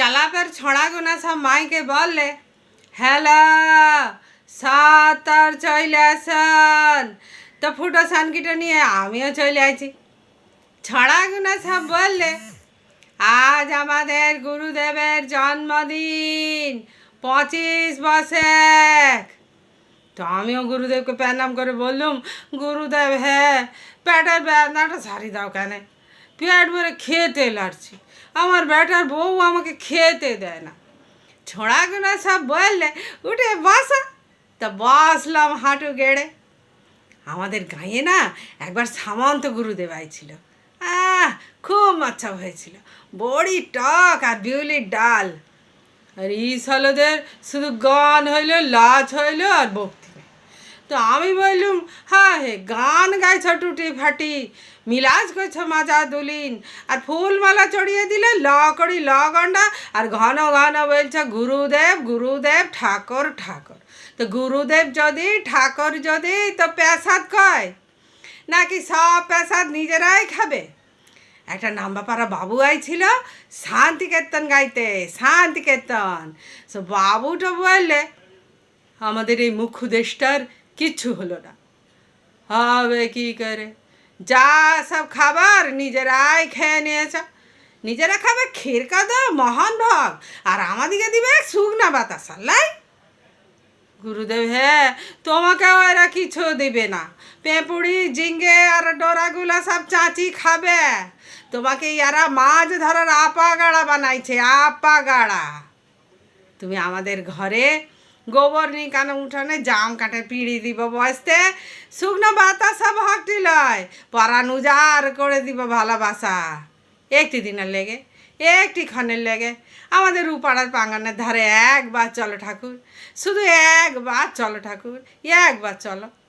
ক্লাবের ছড়াগুনা সব মাইকে বললে হ্যালো সাতার চলে আসন। তো ফুটো সানকিটা নিয়ে আমিও চলে আইছি। ছড়াগুনা সব বললে, আজ আমাদের গুরুদেবের জন্মদিন, পঁচিশ বছর তো আমিও গুরুদেবকে প্রণাম করে বললুম, গুরুদেব হ্যাঁ পেটের বেদনাটা সারি দাও কেন। পেট ভরে খেতে লাড়ছি আমার বেটার বউ আমাকে খেতে দেয় না। ছোড়াগুনা সব বললে, উঠে বসা। তা বসলাম হাঁটু গেড়ে। আমাদের গাঁয়ে না একবার সামন্ত গুরুদেব আইছিল আহ, খুব মাচ্ছা হয়েছিল। বড়ি টক আর বিউলির ডাল। আর এই সালদের শুধু গান হইল লাচ হইল আর ভক্তি। তো আমি বললুম হ্যাঁ হে, গান গাইছ টুটি ফাটি মিলাজ করছ মাজা দুলিন, আর ফুলমালা চড়িয়ে দিলে ল করি ল গন্ডা, আর ঘন ঘন বলছ গুরুদেব গুরুদেব, ঠাকুর ঠাকুর। তো গুরুদেব যদি, ঠাকুর যদি, তো পেশাদ কয়? নাকি সব পেশাদ নিজেরাই খাবে? একটা নাম্বাপাড়া বাবু আইছিল শান্তি কীর্তন গাইতে শান্তি কীর্তন সো বাবুটা বললে, আমাদের এই মুখ্য দেশটার কিচ্ছু হলো না। হবে কি করে? যা সব খাবার নিজেরাই খেয়ে নিয়েছ। নিজেরা খাবে ক্ষীর কাদা, মহান ভোগ। আর আমাদিকে দিবে শুকনা বাতাসা লাই গুরুদেব হ্যাঁ তোমাকেও এরা কিছু দিবে না। পেঁপুড়ি জিঙ্গে আর ডোরাগুলা সব চাঁচি খাবে। তোমাকে ইয়ারা মাছ ধরার আপা গাড়া বানাইছে আপা গাড়া তুমি আমাদের ঘরে গোবর নি কেন উঠানে? জাম কাটে, পিড়ি দিব বসতে। শুকনো বাতাসা ভক্তি লয়। পরান উজাড় করে দিব ভালোবাসা। একটি দিনের লেগে, একটি ক্ষণের লেগে। আমাদের উপাড়ার পাঙ্গানের ধারে একবার চলো ঠাকুর। শুধু একবার চলো ঠাকুর, একবার চলো।